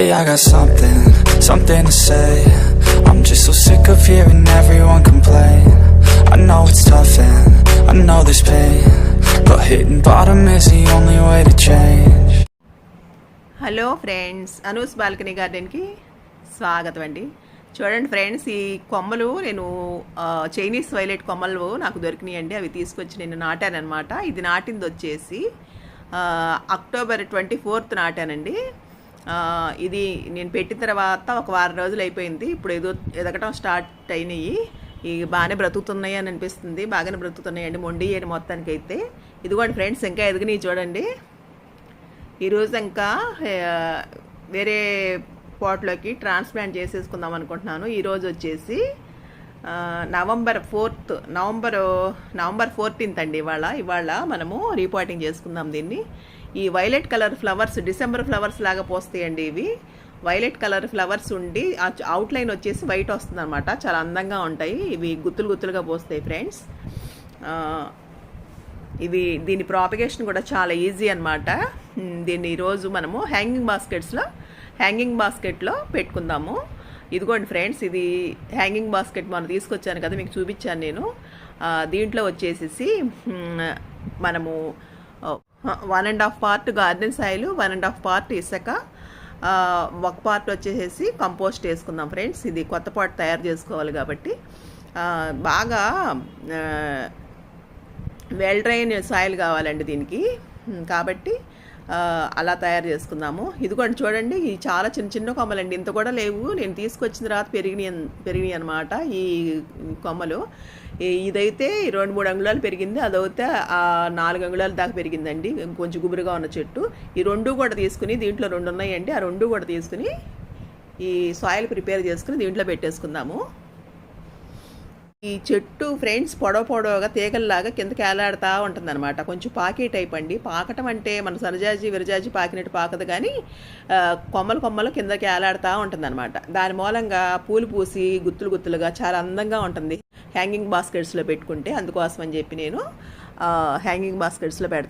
Hey, I got something, something to say. I'm just so sick of hearing everyone complain. I know it's tough and I know there's pain. But hitting bottom is the only way to change. Hello friends Anu's balcony గార్డెన్కి స్వాగతం అండి చూడండి friends ఈ కొమ్మలు నేను Chinese violet కొమ్మలు నాకు దొరికినాయండి అవి తీసుకొచ్చి నేను నాటానమాట ఇది నాటింది వచ్చేసి అక్టోబర్ ట్వంటీ ఫోర్త్ నాటానండి ఇది నేను పెట్టిన తర్వాత ఒక వారం రోజులు అయిపోయింది. ఇప్పుడు ఏదో ఎదగటం స్టార్ట్ అయినాయి. ఇవి బాగానే బ్రతుకుతున్నాయి అని అనిపిస్తుంది. బాగానే బ్రతుకుతున్నాయి అండి మొండి అని మొత్తానికి అయితే ఇదిగోండి ఫ్రెండ్స్ ఇంకా ఎదిగినాయి చూడండి. ఈరోజు ఇంకా వేరే పాట్లోకి ట్రాన్స్ప్లాంట్ చేసేసుకుందాం అనుకుంటున్నాను. ఈరోజు వచ్చేసి November fourth November November fourteenth అండి ఇవాళ. ఇవాళ మనము రీపాటింగ్ చేసుకుందాం దీన్ని. ఈ violet colour flowers December flowers లాగా పోస్తాయండి ఇవి. వైలెట్ కలర్ ఫ్లవర్స్ ఉండి అవుట్లైన్ వచ్చేసి వైట్ వస్తుంది అనమాట చాలా అందంగా ఉంటాయి. ఇవి గుత్తులు గుత్తులుగా పోస్తాయి ఫ్రెండ్స్. ఇవి దీని ప్రాపిగేషన్ కూడా చాలా ఈజీ అనమాట దీన్ని ఈరోజు మనము హ్యాంగింగ్ బాస్కెట్స్లో హ్యాంగింగ్ బాస్కెట్లో పెట్టుకుందాము. ఇదిగోండి ఫ్రెండ్స్ ఇది హ్యాంగింగ్ బాస్కెట్ మనం తీసుకొచ్చాను కదా మీకు చూపించాను నేను. దీంట్లో వచ్చేసేసి మనము one and half part garden soil one and half part ఇసక. ఒక పార్ట్ వచ్చేసేసి కంపోస్ట్ వేసుకుందాం ఫ్రెండ్స్ ఇది కొత్త పార్ట్ తయారు చేసుకోవాలి కాబట్టి. బాగా వెల్ డ్రైన్ సాయిల్ కావాలండి దీనికి. కాబట్టి అలా తయారు చేసుకుందాము. ఇదిగోండి చూడండి ఇవి చాలా చిన్న చిన్న కొమ్మలండి. ఇంత కూడా లేవు. నేను తీసుకొచ్చిన తర్వాత పెరిగినాయి పెరిగినాయి అనమాట ఈ కొమ్మలు. ఇదైతే రెండు మూడు అంగుళాలు పెరిగింది. అదైతే నాలుగు అంగుళాల దాకా పెరిగిందండి. కొంచెం గుబురుగా ఉన్న చెట్టు. ఈ రెండు కూడా తీసుకుని దీంట్లో రెండు ఉన్నాయండి. ఆ రెండు కూడా తీసుకుని ఈ సాయిల్ ప్రిపేర్ చేసుకుని దీంట్లో పెట్టేసుకుందాము. ఈ చెట్టు ఫ్రెండ్స్ పొడవ పొడవగా తీగల్లాగా కిందకి ఏలాడుతూ ఉంటుందన్నమాట. కొంచెం పాకే టైప్ అండి. పాకటం అంటే మన సరజాజి విరజాజి పాకినట్టు పాకదు కానీ కొమ్మలు కొమ్మలు కిందకి ఏలాడుతూ ఉంటుందన్నమాట. దాని మూలంగా పూలు పూసి గుత్తులు గుత్తులుగా చాలా అందంగా ఉంటుంది. హ్యాంగింగ్ బాస్కెట్స్లో పెట్టుకుంటే అందుకోసం అని చెప్పి నేను హ్యాంగింగ్ బాస్కెట్స్లో పెడ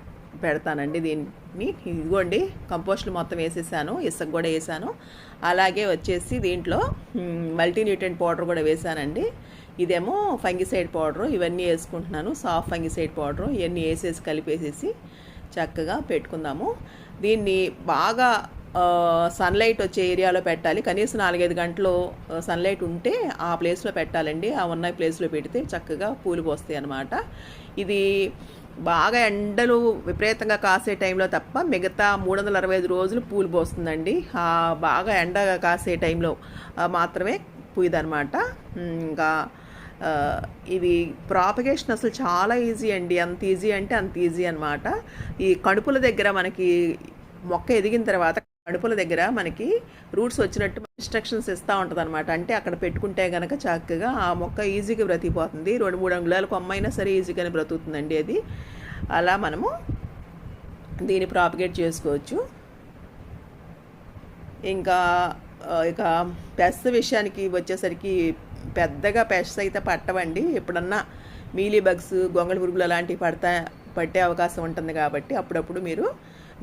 పెడతానండి దీన్ని. ఇదిగోండి కంపోస్ట్లు మొత్తం వేసేసాను ఇసుక కూడా వేసాను. అలాగే వచ్చేసి దీంట్లో మల్టీ న్యూట్రెంట్ పౌడర్ కూడా వేసానండి. ఇదేమో ఫంగిసైడ్ పౌడరు ఇవన్నీ వేసుకుంటున్నాను. సాఫ్ట్ ఫంగిసైడ్ పౌడరు ఇవన్నీ వేసేసి కలిపేసేసి చక్కగా పెట్టుకుందాము. దీన్ని బాగా సన్లైట్ వచ్చే ఏరియాలో పెట్టాలి. కనీసం నాలుగైదు గంటలు సన్లైట్ ఉంటే ఆ ప్లేస్లో పెట్టాలండి. ఆ ఉన్న ప్లేస్లో పెడితే చక్కగా పూలు పోస్తాయి అన్నమాట. ఇది బాగా ఎండలు విపరీతంగా కాసే టైంలో తప్ప మిగతా మూడు వందల అరవై ఐదు రోజులు పూలు పోస్తుందండి. బాగా ఎండ కాసే టైంలో మాత్రమే పూయదనమాట ఇంకా ఇది ప్రాపగేషన్ అసలు చాలా ఈజీ అండి. అంత ఈజీ అంటే అంత ఈజీ అనమాట ఈ కడుపుల దగ్గర మనకి మొక్క ఎదిగిన తర్వాత కడుపుల దగ్గర మనకి రూట్స్ వచ్చినట్టు ఇన్స్ట్రక్షన్స్ ఇస్తూ ఉంటుంది అనమాట అంటే అక్కడ పెట్టుకుంటే కనుక చక్కగా ఆ మొక్క ఈజీగా బ్రతికిపోతుంది. రెండు మూడు అంగుళాల కొమ్మైనా సరే ఈజీగానే బ్రతుకుతుందండి అది. అలా మనము దీన్ని ప్రాపగేట్ చేసుకోవచ్చు. ఇంకా ఇక పెస్ట్ విషయానికి వచ్చేసరికి పెద్దగా పెస్ట్ అయితే పట్టవండి. ఎప్పుడన్నా మీలీ బగ్స్ గొంగళి పురుగులు అలాంటివి పడతా పట్టే అవకాశం ఉంటుంది కాబట్టి అప్పుడప్పుడు మీరు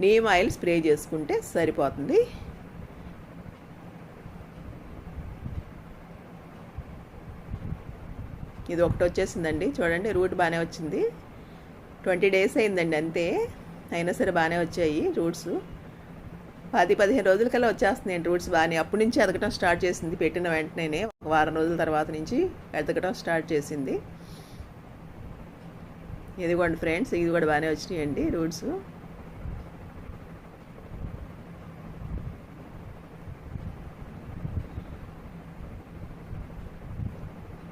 నీమ్ ఆయిల్ స్ప్రే చేసుకుంటే సరిపోతుంది. ఇది ఒకటి వచ్చేసిందండి. చూడండి రూట్ బాగానే వచ్చింది. ట్వంటీ డేస్ అయిందండి అంతే. అయినా సరే బాగానే వచ్చాయి రూట్స్. పది పదిహేను రోజుల కల్లా వచ్చేస్తున్నాయి రూట్స్ బాగానే. అప్పటి నుంచి ఎదగటం స్టార్ట్ చేసింది పెట్టిన వెంటనే ఒక వారం రోజుల తర్వాత నుంచి ఎదగటం స్టార్ట్ చేసింది. ఇదిగోండి ఫ్రెండ్స్ ఇది కూడా బాగానే వచ్చినాయండి రూట్స్.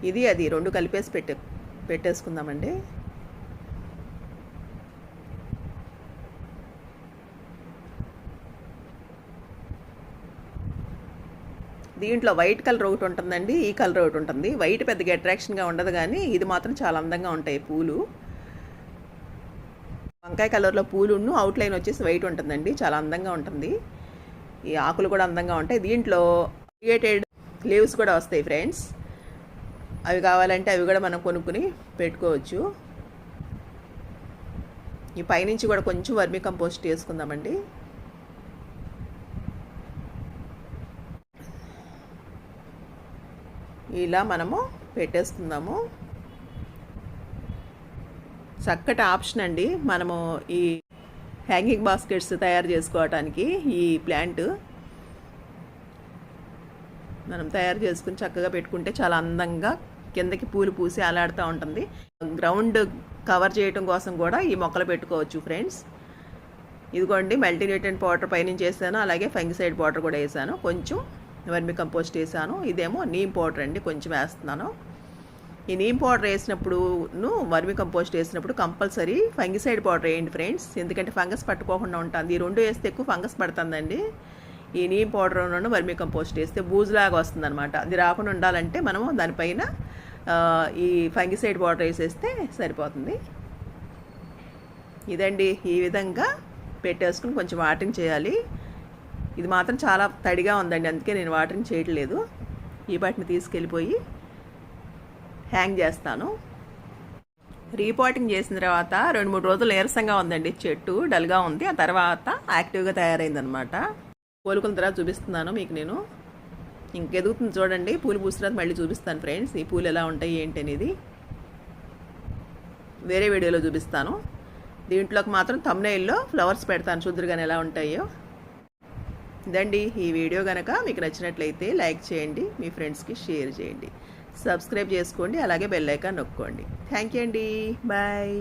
ఇది అది రెండు కలిపేసి పెట్టే పెట్టేసుకుందామండి. దీంట్లో వైట్ కలర్ ఒకటి ఉంటుందండి ఈ కలర్ ఒకటి ఉంటుంది. వైట్ పెద్దగా అట్రాక్షన్గా ఉండదు కానీ ఇది మాత్రం చాలా అందంగా ఉంటాయి పూలు. వంకాయ కలర్లో పూలును అవుట్లైన్ వచ్చేసి వైట్ ఉంటుందండి చాలా అందంగా ఉంటుంది. ఈ ఆకులు కూడా అందంగా ఉంటాయి. దీంట్లో క్రియేటెడ్ లీవ్స్ కూడా వస్తాయి ఫ్రెండ్స్ అవి కావాలంటే అవి కూడా మనం కొనుక్కుని పెట్టుకోవచ్చు. ఈ పైనుంచి కూడా కొంచెం వర్మీ కంపోస్ట్ వేసుకుందామండి ఇలా మనము పెట్టేస్తున్నాము. చక్కటి ఆప్షన్ అండి. మనము ఈ హ్యాంగింగ్ బాస్కెట్స్ తయారు చేసుకోవటానికి ఈ ప్లాంట్ మనం తయారు చేసుకుని చక్కగా పెట్టుకుంటే చాలా అందంగా కిందకి పూలు పూసి అలాడుతూ ఉంటుంది. గ్రౌండ్ కవర్ చేయటం కోసం కూడా ఈ మొక్కలు పెట్టుకోవచ్చు ఫ్రెండ్స్. ఇదిగోండి మల్టీన్యూట్రెంట్ పౌడర్ పైనుంచి వేసాను. అలాగే ఫంగిసైడ్ పౌడర్ కూడా వేసాను. కొంచెం వర్మి కంపోస్ట్ వేసాను ఇదేమో నీమ్ పౌడర్ అండి కొంచెం వేస్తున్నాను. ఈ నీమ్ పౌడర్ వేసినప్పుడును వర్మి కంపోస్ట్ వేసినప్పుడు కంపల్సరీ ఫంగిసైడ్ పౌడర్ వేయండి ఫ్రెండ్స్. ఎందుకంటే ఫంగస్ పట్టుకోకుండా ఉంటుంది. ఈ రెండు వేస్తే ఎక్కువ ఫంగస్ పడుతుందండి. ఈ నీమ్ పౌడర్ వర్మి కంపోస్ట్ వేస్తే బూజులాగా వస్తుంది అనమాట అది రాకుండా ఉండాలంటే మనము దానిపైన ఈ ఫంగిసైడ్ పౌడర్ వేసేస్తే సరిపోతుంది. ఇదండి ఈ విధంగా పెట్టేసుకుని కొంచెం వాటింగ్ చేయాలి. ఇది మాత్రం చాలా తడిగా ఉందండి అందుకే నేను వాటరింగ్ చేయట్లేదు. ఈ బట్టిని తీసుకెళ్ళిపోయి హ్యాంగ్ చేస్తాను. రీపాటింగ్ చేసిన తర్వాత రెండు మూడు రోజులు నీరసంగా ఉందండి చెట్టు డల్గా ఉంది. ఆ తర్వాత యాక్టివ్గా తయారైందనమాట. కోలుకున్న తర్వాత చూపిస్తున్నాను మీకు నేను. ఇంకెదుగుతుంది చూడండి పూలు పూసిన తర్వాత మళ్ళీ చూపిస్తాను ఫ్రెండ్స్ ఈ పూలు ఎలా ఉంటాయి ఏంటి అనేది. వేరే వీడియోలో చూపిస్తాను. దీంట్లోకి మాత్రం తమ్నైల్లో ఫ్లవర్స్ పెడతాను చూద్దరుగానే ఎలా ఉంటాయో. ఇదండి. ఈ వీడియో కనుక మీకు నచ్చినట్లయితే లైక్ చేయండి మీ ఫ్రెండ్స్కి షేర్ చేయండి. సబ్స్క్రైబ్ చేసుకోండి అలాగే బెల్ ఐకాన్ నొక్కోండి. థ్యాంక్ యూ అండి. బాయ్.